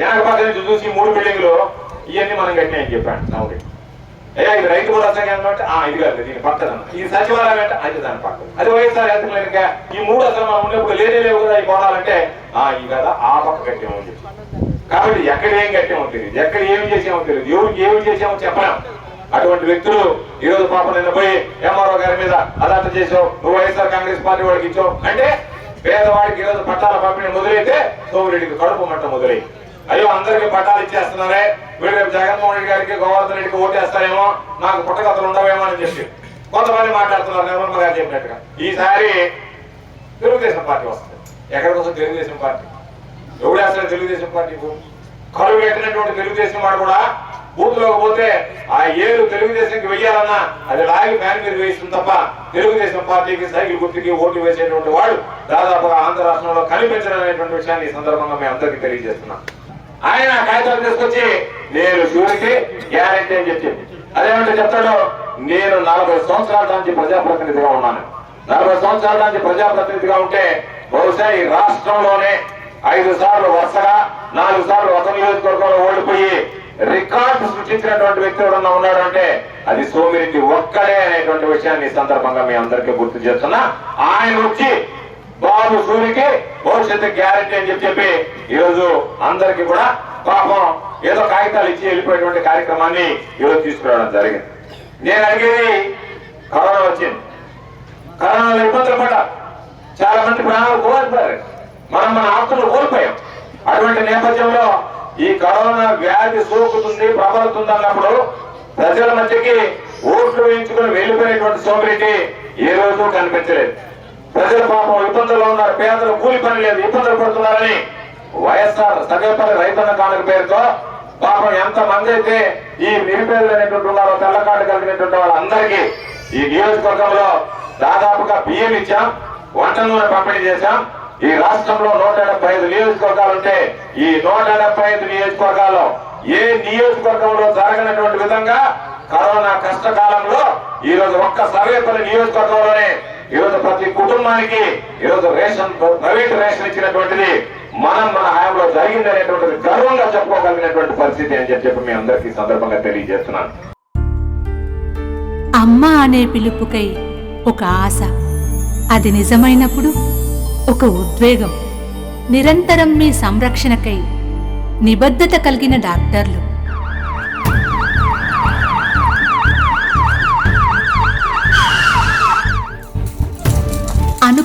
వెనక పక్క చూసి మూడు బిల్డింగ్లు ఇవన్నీ మనం కట్టినాయని చెప్పాను. నవ్వుడి అయ్యా ఇది రైతు భరోసా కేంద్రం అంటే ఆ ఇది కాదు దీని పక్కన ఇది సచివాలయం అంటే అది దాని పక్కన అది వైఎస్ఆర్ హెల్త్ ఈ మూడు అసలు మనం ఉన్నప్పుడు లేనే లేవు కదా ఈ కోణాలంటే ఆ ఈ కదా ఆ పక్క కట్టామని చెప్పి. కాబట్టి ఎక్కడ ఏం కట్టామో తెలియదు. ఎక్కడ ఏం చేసామో తెలియదు. ఎవరికి ఏమి చేసామో చెప్పలేం. అటువంటి వ్యక్తులు ఈ రోజు పాపం నిన్న పోయి ఎంఆర్ఓ గారి మీద అదంత చేసావు నువ్వు వైఎస్ఆర్ కాంగ్రెస్ పార్టీ వాడికి ఇచ్చావు. అంటే పేదవాడికి ఈ రోజు పట్టాల పంపిణీ మొదలైతే సోమిరెడ్డికి కడుపు మట్టం మొదలైంది. అయ్యో అందరికి పట్టాలు ఇచ్చేస్తున్నారే. వీడు రేపు జగన్మోహన్ రెడ్డి గారికి గోవర్ధన్ రెడ్డికి ఓటేస్తారేమో. నాకు పుట్టగతలు ఉండవేమో అని చెప్పి కొంతమంది మాట్లాడుతున్నారు నిర్మల్ గారు చెప్పినట్టుగా. ఈసారి తెలుగుదేశం పార్టీ వస్తుంది. ఎక్కడికోసం తెలుగుదేశం పార్టీ? ఎవడు వేస్తాడు తెలుగుదేశం పార్టీ కరువు పెట్టినటువంటి తెలుగుదేశం వాడు కూడా బూత్లోకి పోతే ఆ ఏడు తెలుగుదేశంకి వెయ్యాలన్నా అది లాగి ఫ్యాన్ మీద వేస్తుంది తప్ప తెలుగుదేశం పార్టీకి సైకిల్ గుర్తుకి ఓటు వేసేటువంటి వాడు దాదాపుగా ఆంధ్ర రాష్ట్రంలో కనిపించడం అనేటువంటి విషయాన్ని ఈ సందర్భంగా మేము అందరికీ తెలియజేస్తున్నాం. ఆయన కాగితాలు తీసుకొచ్చి నేను శివుడికి గ్యారెంటీ అని చెప్పింది అదేమంటే చెప్తాడు? నేను నలభై సంవత్సరాల నుంచి ప్రజాప్రతినిధిగా ఉన్నాను. నలభై సంవత్సరాల నుంచి ప్రజాప్రతినిధిగా ఉంటే బహుశా ఈ రాష్ట్రంలోనే ఐదు సార్లు వరుసగా నాలుగు సార్లు ఒక నియోజకవర్గంలో ఓడిపోయి రికార్డు సృష్టించినటువంటి వ్యక్తి ఎవరన్నా ఉన్నాడు అంటే అది సోమిరెడ్డి ఒక్కడే అనేటువంటి విషయాన్ని సందర్భంగా మీ అందరికీ గుర్తు చేస్తున్నా. ఆయన వచ్చి బాబు సూరికి భవిష్యత్తు గ్యారెంటీ అని చెప్పి చెప్పి ఈరోజు అందరికి కూడా పాపం ఏదో కాగితాలు ఇచ్చి వెళ్ళిపోయేటువంటి కార్యక్రమాన్ని ఈరోజు తీసుకురావడం జరిగింది. నేను అడిగేది కరోనా వచ్చింది. కరోనాలో ఇబ్బందులు పడ్డా చాలా మంది ప్రాణాలు కోల్పోయారు. మనం మన ఆస్తులు కోల్పోయాం. అటువంటి నేపథ్యంలో ఈ కరోనా వ్యాధి సోకుతుంది ప్రబలుతుంది అన్నప్పుడు ప్రజల మధ్యకి ఓట్లు వేయించుకుని వెళ్ళిపోయినటువంటి సోమరెడ్డి ఏ రోజు కనిపించలేదు. ప్రజలు పాపం ఇబ్బందుల్లో ఉన్నారు. పేదలు కూలి పని లేదు ఇబ్బందులు పడుతున్నారని వైఎస్ఆర్ సగేపల్లి రైతన్న కానుక పేరుతో పాపం ఎంత మంది అయితే ఈ నిరుపేదలు అనేటువంటి ఉన్నారో తెల్లకాడు కలిగినటువంటి వాళ్ళందరికీ ఈ నియోజకవర్గంలో దాదాపుగా బియ్యం ఇచ్చాం వంట నూనె పంపిణీ చేశాం. ఈ రాష్ట్రంలో నూట డెబ్బై ఐదు నియోజకవర్గాలు ఉంటే ఈ నూట డెబ్బై ఐదు నియోజకవర్గాల్లో ఏ నియోజకవర్గంలో జరగనటువంటి విధంగా కరోనా కష్టకాలంలో ఈ రోజు ఒక్క సర్వేపల్లి నియోజకవర్గంలోనే ఈ రోజు ప్రతి కుటుంబానికి ఈ రోజు రేషన్ ప్రైవేట్ రేషన్ ఇచ్చినటువంటిది మనం మన హయాంలో జరిగింది అనేటువంటిది గర్వంగా చెప్పుకోగలిగినటువంటి పరిస్థితి అని చెప్పి మీ అందరికీ సందర్భంగా తెలియజేస్తున్నాను. అమ్మ అనే పిలుపుకై ఒక ఆశ. అది నిజమైనప్పుడు ఒక ఉద్వేగం. నిరంతరం మీ సంరక్షణకై నిబద్ధత కలిగిన డాక్టర్లు.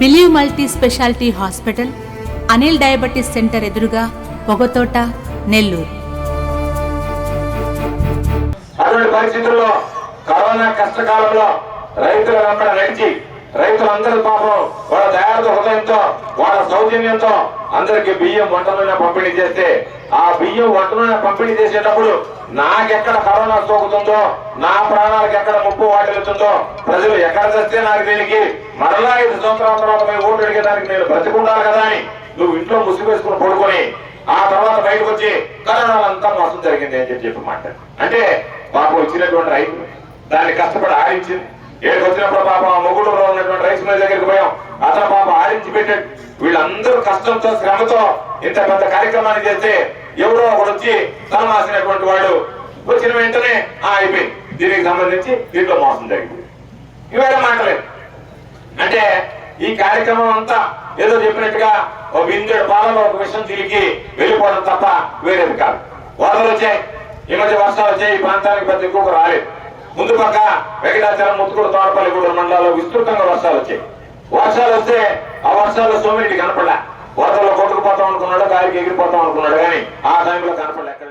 Believe multi speciality hospital Anil diabetes centre ఎదురుగా పొగతోట నెల్లూరు. అటువంటి పరిస్థితుల్లో కరోనా కష్టకాలంలో రైతుల వెంబడ నడిచి రైతులందరూ పాపం వాళ్ళ దయాలతో హృదయంతో వాళ్ళ సౌజన్యంతో అందరికి బియ్యం వంట నూనె పంపిణీ చేస్తే ఆ బియ్యం వంట నూనె పంపిణీ చేసేటప్పుడు నాకెక్కడ కరోనా సోకుతుందో నా ప్రాణాలకు ఎక్కడ ముప్పు వాటిల్లుతుందో ప్రజలు ఎక్కడ చస్తే నాకు దీనికి? మరలా ఐదు సంవత్సరాల తర్వాత పోయి ఓటు అడిగేదానికి నేను బ్రతికుండాలి కదా అని నువ్వు ఇంట్లో ముసుగు పడుకొని ఆ తర్వాత బయటకు వచ్చి కరోనా అంతా మోసం జరిగింది అని చెప్పి చెప్పి మాట. అంటే పాపం ఇచ్చినటువంటి రైతు దాన్ని కష్టపడి ఆడించింది. ఏడుకు వచ్చినప్పుడు పాపం మొగుడులో ఉన్నటువంటి రైస్ మిల్ దగ్గరికి పోయాం. అతను పాపం ఆడించి పెట్టాడు. వీళ్ళందరూ కష్టంతో శ్రమతో ఇంత పెద్ద కార్యక్రమాన్ని చేస్తే ఎవరో ఒకడు వచ్చి తలమాసినటువంటి వాడు వచ్చిన వెంటనే ఆ అయిపోయింది. దీనికి సంబంధించి దీంట్లో మోసం జరిగింది. ఇవేరే మాటలేదు అంటే ఈ కార్యక్రమం అంతా ఏదో చెప్పినట్టుగా ఒక బిందెడు పాలలో ఒక విషయం తిరిగి వెళ్ళిపోవడం తప్ప వేరేది కాదు. వరదలు వచ్చాయి. ఈ మధ్య వర్షాలు వచ్చాయి. ఈ ప్రాంతానికి పెద్ద ఎక్కువ రాలేదు. ముందు పక్క వెంకటాచలం ముత్తుకూరు తోటపల్లిగూడెం మండలాల్లో విస్తృతంగా వర్షాలు వచ్చాయి. వర్షాలు వస్తే ఆ వర్షాలు సోమిరెడ్డి కనపడలే. వరదలో కొట్టుకుపోతాం అనుకున్నాడు గాలికి ఎగిరిపోతాం అనుకున్నాడు కానీ ఆ టైంలో కనపడలే.